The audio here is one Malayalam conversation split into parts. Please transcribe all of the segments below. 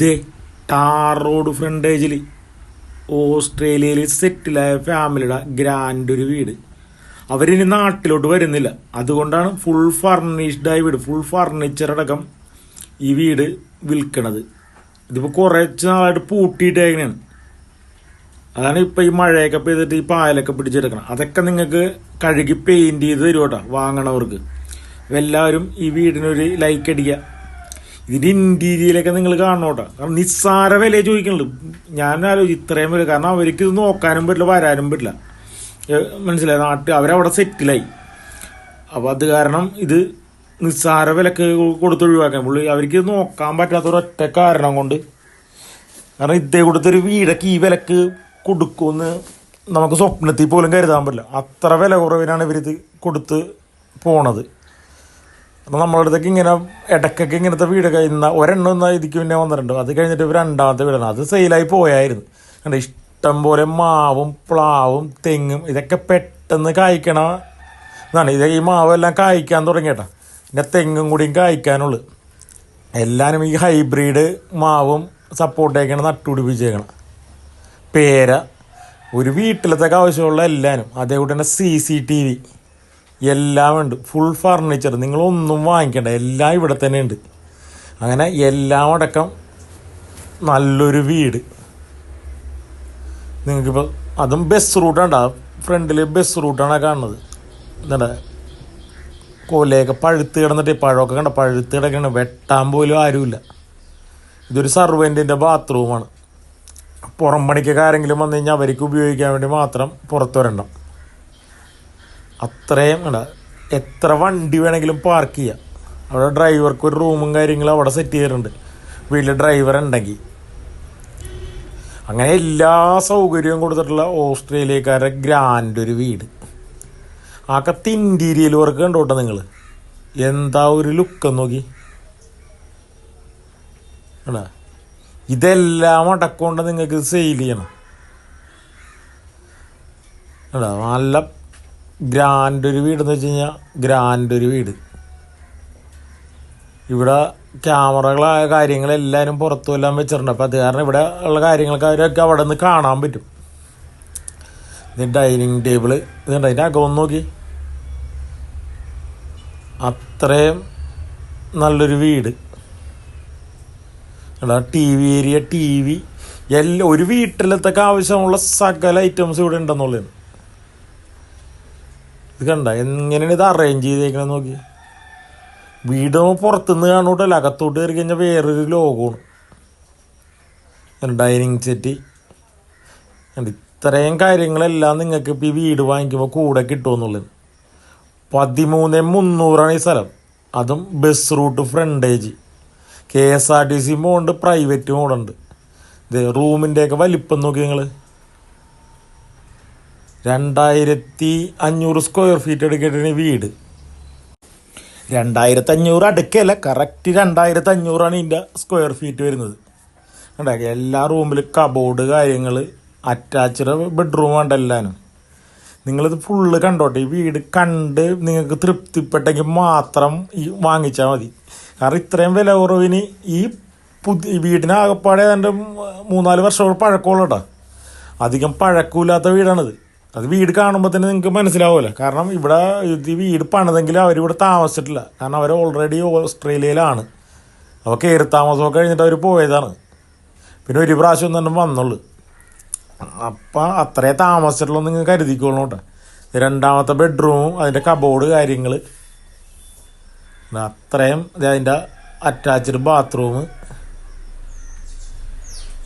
ദേ ടാർ റോഡ് ഫ്രണ്ടേജിൽ ഓസ്ട്രേലിയയിൽ സെറ്റിലായ ഫാമിലിയുടെ ഗ്രാൻഡ് ഒരു വീട്. അവരിനി നാട്ടിലോട്ട് വരുന്നില്ല. അതുകൊണ്ടാണ് ഫുൾ ഫർണിഷ്ഡായ വീട് ഫുൾ ഫർണിച്ചർ അടക്കം ഈ വീട് വിൽക്കണത്. ഇതിപ്പോൾ കുറച്ച് നാളായിട്ട് പൂട്ടിയിട്ടേക്കണേണ് അതാണ് ഇപ്പോൾ ഈ മഴയൊക്കെ പെയ്തിട്ട് ഈ പായലൊക്കെ പിടിച്ചെടുക്കണം. അതൊക്കെ നിങ്ങൾക്ക് കഴുകി പെയിന്റ് ചെയ്ത് തരും കേട്ടോ വാങ്ങണവർക്ക്. എല്ലാവരും ഈ വീടിനൊരു ലൈക്ക് അടിക്കുക. ഇതിന്റെ ഇന്റീരിയലൊക്കെ നിങ്ങൾ കാണണം കാരണം നിസ്സാര വില ചോദിക്കുന്നുള്ളൂ ഞാൻ ആലോചിച്ചു ഇത്രയും വില. കാരണം അവർക്ക് ഇത് നോക്കാനും പറ്റില്ല വരാനും പറ്റില്ല. മനസ്സിലായി? നാട്ടിൽ അവരവിടെ സെറ്റിലായി. അപ്പോൾ അത് കാരണം ഇത് നിസ്സാര വിലക്ക് കൊടുത്ത് ഒഴിവാക്കാൻ പുള്ളി അവർക്ക് ഇത് നോക്കാൻ പറ്റാത്ത ഒരൊറ്റ കാരണം കൊണ്ട്. കാരണം ഇതേ കൊടുത്തൊരു വീടൊക്കെ ഈ വിലക്ക് കൊടുക്കുമെന്ന് നമുക്ക് സ്വപ്നത്തിൽ പോലും കരുതാൻ പറ്റില്ല. അത്ര വില കുറവിനാണ് ഇവരിത് കൊടുത്ത് പോണത്. അപ്പം നമ്മളുടെ അടുത്തേക്ക് ഇങ്ങനെ ഇടയ്ക്കൊക്കെ ഇങ്ങനത്തെ വീട് ഇന്ന ഒരെണ്ണം ഒന്ന് ഇതിക്ക് പിന്നെ വന്നിട്ടുണ്ട്. അത് കഴിഞ്ഞിട്ട് ഇവർ രണ്ടാമത്തെ വീടാണ്. അത് സെയിലായി പോയായിരുന്നു. കണ്ട ഇഷ്ടം പോലെ മാവും പ്ലാവും തെങ്ങും ഇതൊക്കെ പെട്ടെന്ന് കായ്ക്കണ. എന്നാണ് ഇത് ഈ മാവെല്ലാം കായ്ക്കാൻ തുടങ്ങിയട്ടോ. പിന്നെ തെങ്ങും കൂടിയും കായ്ക്കാനുള്ളു. എല്ലാവരും ഈ ഹൈബ്രിഡ് മാവും സപ്പോർട്ടേക്കാണ് നട്ടുപിടിപ്പിച്ചേക്കണം പേര ഒരു വീട്ടിലത്തേക്ക് ആവശ്യമുള്ള എല്ലാവരും അതേപോലെ തന്നെ സി സി ടി വി. എല്ലാം ഉണ്ട്. ഫുൾ ഫർണിച്ചർ നിങ്ങളൊന്നും വാങ്ങിക്കണ്ട. എല്ലാം ഇവിടെ തന്നെ ഉണ്ട്. അങ്ങനെ എല്ലാം അടക്കം നല്ലൊരു വീട്. നിങ്ങൾക്കിപ്പോൾ അതും ബസ് റൂട്ടാണ് ഫ്രണ്ടിൽ ബസ് റൂട്ടാണ് കാണുന്നത്. എന്നിട്ട് കോലയൊക്കെ പഴുത്ത് കിടന്നിട്ട് പഴമൊക്കെ കണ്ട പഴുത്ത് കിടക്കണ വെട്ടാൻ പോലും ആരുമില്ല. ഇതൊരു സർവന്റിന്റെ ബാത്റൂമാണ് പുറം പണിക്കൊക്കെ ആരെങ്കിലും വന്നു കഴിഞ്ഞാൽ അവർക്ക് ഉപയോഗിക്കാൻ വേണ്ടി മാത്രം പുറത്തു വരണ്ട. അത്രയും കണ്ട. എത്ര വണ്ടി വേണമെങ്കിലും പാർക്ക് ചെയ്യാം. അവിടെ ഡ്രൈവർക്ക് ഒരു റൂമും കാര്യങ്ങളും അവിടെ സെറ്റ് ചെയ്തിട്ടുണ്ട്. വീട്ടിൽ ഡ്രൈവർ ഉണ്ടെങ്കിൽ. അങ്ങനെ എല്ലാ സൗകര്യവും കൊടുത്തിട്ടുള്ള ഓസ്ട്രേലിയക്കാരുടെ ഗ്രാൻഡ് ഒരു വീട്. ആക്കത്തെ ഇന്റീരിയൽ വർക്ക് കണ്ടോട്ടെ നിങ്ങൾ എന്താ ഒരു ലുക്ക് നോക്കി. ആണോ ഇതെല്ലാം അടക്കൊണ്ട് നിങ്ങൾക്ക് സെയിൽ ചെയ്യണം. നല്ല ഗ്രാൻഡ് ഒരു വീട് എന്ന് വെച്ച് കഴിഞ്ഞാൽ ഗ്രാൻഡ് ഒരു വീട്. ഇവിടെ ക്യാമറകളായ കാര്യങ്ങളെല്ലാവരും പുറത്തു എല്ലാം വെച്ചിട്ടുണ്ട്. അപ്പോൾ അത് കാരണം ഇവിടെ ഉള്ള കാര്യങ്ങളൊക്കെ അവരൊക്കെ അവിടെ നിന്ന് കാണാൻ പറ്റും. ഇത് ഡൈനിങ് ടേബിൾ ഇതുണ്ട് അതിന്റെ അകം നോക്കി. അത്രയും നല്ലൊരു വീട്. എടാ T V area T V എല്ലാ ഒരു വീട്ടിലത്തൊക്കെ ആവശ്യമുള്ള സകല ഐറ്റംസ് ഇവിടെ ഉണ്ടെന്നുള്ളതാണ്. ഇത് കണ്ട എങ്ങനെയാണ് ഇത് അറേഞ്ച് ചെയ്തേക്കണെന്ന് നോക്കി. വീട് പുറത്തുനിന്ന് കാണൂട്ടല്ല അകത്തോട്ട് കയറി കഴിഞ്ഞാൽ വേറൊരു ലോകമാണ്. ഡൈനിങ് സെറ്റ് ഇത്രയും കാര്യങ്ങളെല്ലാം നിങ്ങൾക്ക് ഇപ്പോൾ ഈ വീട് വാങ്ങിക്കുമ്പോൾ കൂടെ കിട്ടുമെന്നുള്ളത് പതിമൂന്ന് മുന്നൂറാണ് ഈ സ്ഥലം. അതും bus route frontage K S R T C മോണ്ട് private മോഡുണ്ട് ഇത് റൂമിന്റെയൊക്കെ വലിപ്പം നോക്കി നിങ്ങൾ രണ്ടായിരത്തി അഞ്ഞൂറ് സ്ക്വയർ ഫീറ്റ് എടുക്കേണ്ട വീട്. രണ്ടായിരത്തി അഞ്ഞൂറ് അടുക്കല്ല കറക്റ്റ് രണ്ടായിരത്തി അഞ്ഞൂറാണ് ഇതിന്റെ സ്ക്വയർ ഫീറ്റ് വരുന്നത് ഉണ്ടാക്കി എല്ലാ റൂമിലും കബോർഡ് കാര്യങ്ങൾ അറ്റാച്ച്ഡ് ബെഡ്റൂം വേണ്ട എല്ലാനും. നിങ്ങളിത് ഫുള്ള് കണ്ടോട്ടെ ഈ വീട് കണ്ട് നിങ്ങൾക്ക് തൃപ്തിപ്പെട്ടെങ്കിൽ മാത്രം ഈ വാങ്ങിച്ചാൽ മതി. കാരണം ഇത്രയും വില കുറവിന് ഈ പുതിയ വീടിന് ആകപ്പാടെ ഏതാണ്ട് മൂന്നാൽ വർഷം പഴക്കമുള്ള അധികം പഴക്കമില്ലാത്ത വീടാണിത്. അത് വീട് കാണുമ്പോൾ തന്നെ നിങ്ങൾക്ക് മനസ്സിലാവുമല്ലോ കാരണം ഇവിടെ ഇത് വീട് പണിതെങ്കിൽ അവരിവിടെ താമസിച്ചിട്ടില്ല. കാരണം അവർ ഓൾറെഡി ഓസ്ട്രേലിയയിലാണ്. അപ്പോൾ കയറി താമസമൊക്കെ കഴിഞ്ഞിട്ട് അവർ പോയതാണ്. പിന്നെ ഒരു പ്രാവശ്യം തന്നെ വന്നുള്ളൂ. അപ്പം അത്രേ താമസിച്ചിട്ടുള്ളൂ നിങ്ങൾ കരുതിക്കോളൂ കേട്ടോ. രണ്ടാമത്തെ ബെഡ്റൂമും അതിന്റെ കബോർഡ് കാര്യങ്ങൾ അത്രയും അതിന്റെ അറ്റാച്ച്ഡ് ബാത്റൂം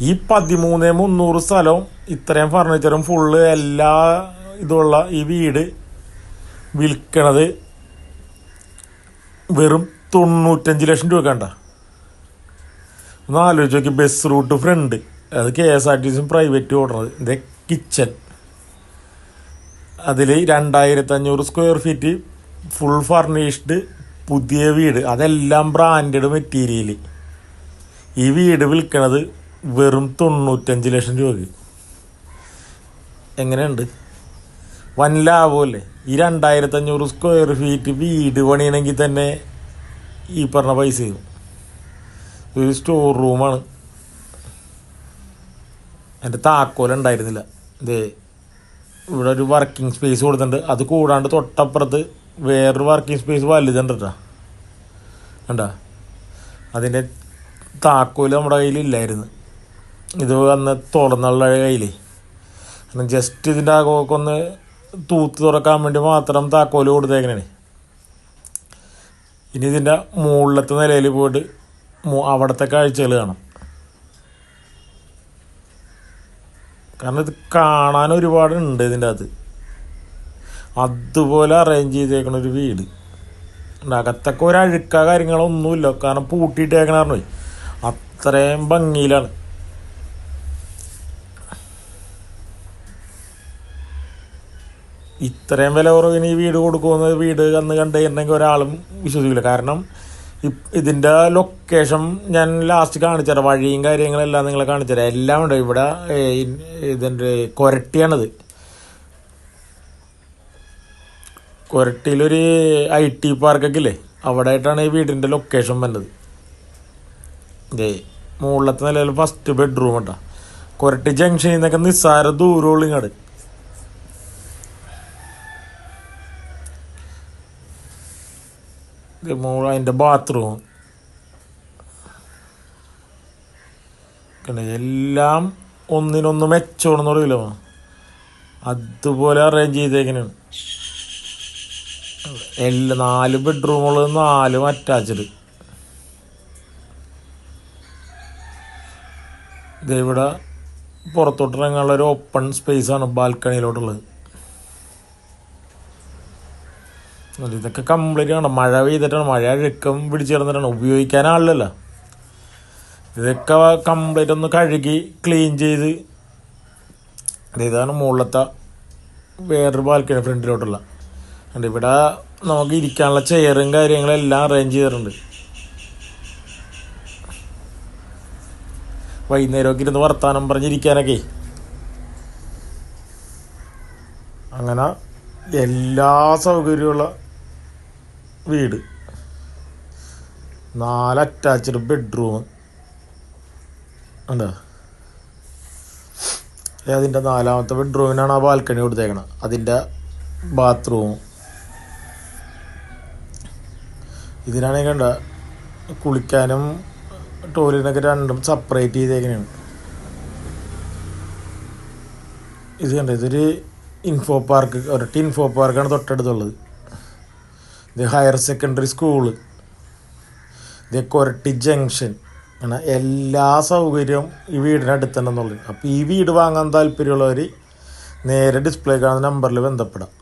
ഈ പതിമൂന്ന് മുന്നൂറ് സ്ഥലവും ഇത്രയും ഫർണിച്ചറും ഫുള്ള് എല്ലാ ഇതുള്ള ഈ വീട് വിൽക്കണത് വെറും തൊണ്ണൂറ്റഞ്ച് ലക്ഷം രൂപ കണ്ട. ഒന്ന് ആലോചിച്ച് നോക്കി ബസ് റൂട്ട് ഫ്രണ്ട് അത് കെ എസ് ആർ ടി സിയും പ്രൈവറ്റ് ഓടണത്. ഇത് കിച്ചൺ അതിൽ രണ്ടായിരത്തി അഞ്ഞൂറ് സ്ക്വയർ ഫീറ്റ് ഫുൾ ഫർണിഷ്ഡ് പുതിയ വീട്. അതെല്ലാം ബ്രാൻഡഡ് മെറ്റീരിയൽ ഈ വീട് വിൽക്കണത് വെറും തൊണ്ണൂറ്റഞ്ച് ലക്ഷം രൂപ എങ്ങനെയുണ്ട്? വൻ ലാഭമല്ലേ ഈ രണ്ടായിരത്തഞ്ഞൂറ് സ്ക്വയർ ഫീറ്റ് വീട് പണിയണമെങ്കിൽ തന്നെ ഈ പറഞ്ഞ പൈസ ഒരു സ്റ്റോർ റൂമാണ് എന്റെ താക്കോൽ ഉണ്ടായിരുന്നില്ല. ഇതേ ഇവിടെ ഒരു വർക്കിംഗ് സ്പേസ് കൊടുത്തിട്ടുണ്ട്. അത് കൂടാണ്ട് തൊട്ടപ്പുറത്ത് വേറൊരു വർക്കിംഗ് സ്പേസ് വലുതുണ്ട് കേട്ടോ കണ്ടാ? അതിന്റെ താക്കോൽ നമ്മുടെ കയ്യിലില്ലായിരുന്നു. ഇത് അന്ന് തുറന്നുള്ള കയ്യിൽ കാരണം ജസ്റ്റ് ഇതിന്റെ ആകമൊക്കെ ഒന്ന് തൂത്ത് തുറക്കാൻ വേണ്ടി മാത്രം താക്കോൽ കൊടുത്തേക്കണേ ഇനി ഇതിന്റെ മുകളിലത്തെ നിലയിൽ പോയിട്ട് അവിടുത്തെ കാഴ്ചകൾ കാണാം. കാരണം ഇത് കാണാൻ ഒരുപാടുണ്ട് ഇതിന്റെ അകത്ത്. അതുപോലെ അറേഞ്ച് ചെയ്തേക്കണ ഒരു വീട്. അകത്തൊക്കെ ഒരു അഴുക്ക കാര്യങ്ങളൊന്നുമില്ല. കാരണം പൂട്ടിയിട്ടേക്കണ പറഞ്ഞേ അത്രയും ഭംഗിയിലാണ്. ഇത്രയും വില കുറവിന് ഈ വീട് കൊടുക്കുമെന്ന് വീട് അന്ന് കണ്ടുകഴിഞ്ഞിട്ടുണ്ടെങ്കിൽ ഒരാളും വിശ്വസിക്കില്ല. കാരണം ഇതിന്റെ ലൊക്കേഷൻ ഞാൻ ലാസ്റ്റ് കാണിച്ചുതരാം വഴിയും കാര്യങ്ങളെല്ലാം നിങ്ങളെ കാണിച്ചുതരാം എല്ലാം ഉണ്ട്. ഇവിടെ ഇതിന്റെ കൊരട്ടിയാണിത്. കൊരട്ടിയിലൊരു ഐ ടി പാർക്കൊക്കെ ഇല്ലേ? അവിടെ ആയിട്ടാണ് ഈ വീടിന്റെ ലൊക്കേഷൻ വന്നത്. ഇതേ മുകളിലത്തെ നിലയിൽ ഫസ്റ്റ് ബെഡ്റൂം കേട്ടോ കൊരട്ടി ജംഗ്ഷനിൽ നിന്നൊക്കെ നിസ്സാര ദൂരമുള്ള ഇങ്ങോട്ട് മോൾ അതിന്റെ ബാത്റൂം പിന്നെ എല്ലാം ഒന്നിനൊന്ന് മെച്ചോണെന്ന് പറയില്ലോ അതുപോലെ അറേഞ്ച് ചെയ്തേക്കണാണ് എല്ലാ നാല് ബെഡ്റൂമുള്ളത് നാലും അറ്റാച്ച്ഡ് ഇതിവിടെ പുറത്തോട്ടിറങ്ങാനുള്ള ഒരു ഓപ്പൺ സ്പേസ് ആണ് ബാൽക്കണിയിലോട്ടുള്ളത് അത് ഇതൊക്കെ കംപ്ലീറ്റ് ആണ് മഴ പെയ്തിട്ടാണ് മഴ അഴുക്കം പിടിച്ചു കിടന്നിട്ടാണ് ഉപയോഗിക്കാൻ ഇതൊക്കെ കംപ്ലീറ്റ് ഒന്ന് കഴുകി ക്ലീൻ ചെയ്ത് ഇത് ഇതാണ് മുകളിലത്തെ വേറൊരു ബാൽക്കണി ഫ്രണ്ടിലോട്ടുള്ള. ഉണ്ട് ഇവിടെ നമുക്ക് ഇരിക്കാനുള്ള ചെയറും കാര്യങ്ങളും എല്ലാം അറേഞ്ച് ചെയ്തിട്ടുണ്ട്. വൈകുന്നേരമൊക്കെ ഇരുന്ന് വർത്താനം പറഞ്ഞിരിക്കാനൊക്കെ അങ്ങനെ എല്ലാ സൗകര്യമുള്ള വീട്. നാല് അറ്റാച്ച്ഡ് ബെഡ്റൂം ഉണ്ടോ അതിന്റെ നാലാമത്തെ ബെഡ്റൂമിനാണ് ആ ബാൽക്കണി കൊടുത്തേക്കണത് അതിന്റെ ബാത്റൂം ഇതിനാണെങ്കിൽ കണ്ട കുളിക്കാനും ടോയ്ലറ്റിനൊക്കെ രണ്ടും സെപ്പറേറ്റ് ചെയ്തേക്കണാണ് ഇത് കണ്ട ഇതൊരു ഇൻഫോ പാർക്ക് ഒരൊറ്റ ഇൻഫോ പാർക്കാണ് തൊട്ടടുത്തുള്ളത്. ഇത് ഹയർ സെക്കൻഡറി സ്കൂൾ ഇത് കൊരട്ടി ജംഗ്ഷൻ അങ്ങനെ എല്ലാ സൗകര്യവും ഈ വീടിന് അടുത്തുണ്ടെന്നുള്ളത് അപ്പോൾ ഈ വീട് വാങ്ങാൻ താല്പര്യമുള്ളവർ നേരെ ഡിസ്പ്ലേ കാണുന്ന നമ്പറിൽ ബന്ധപ്പെടാം.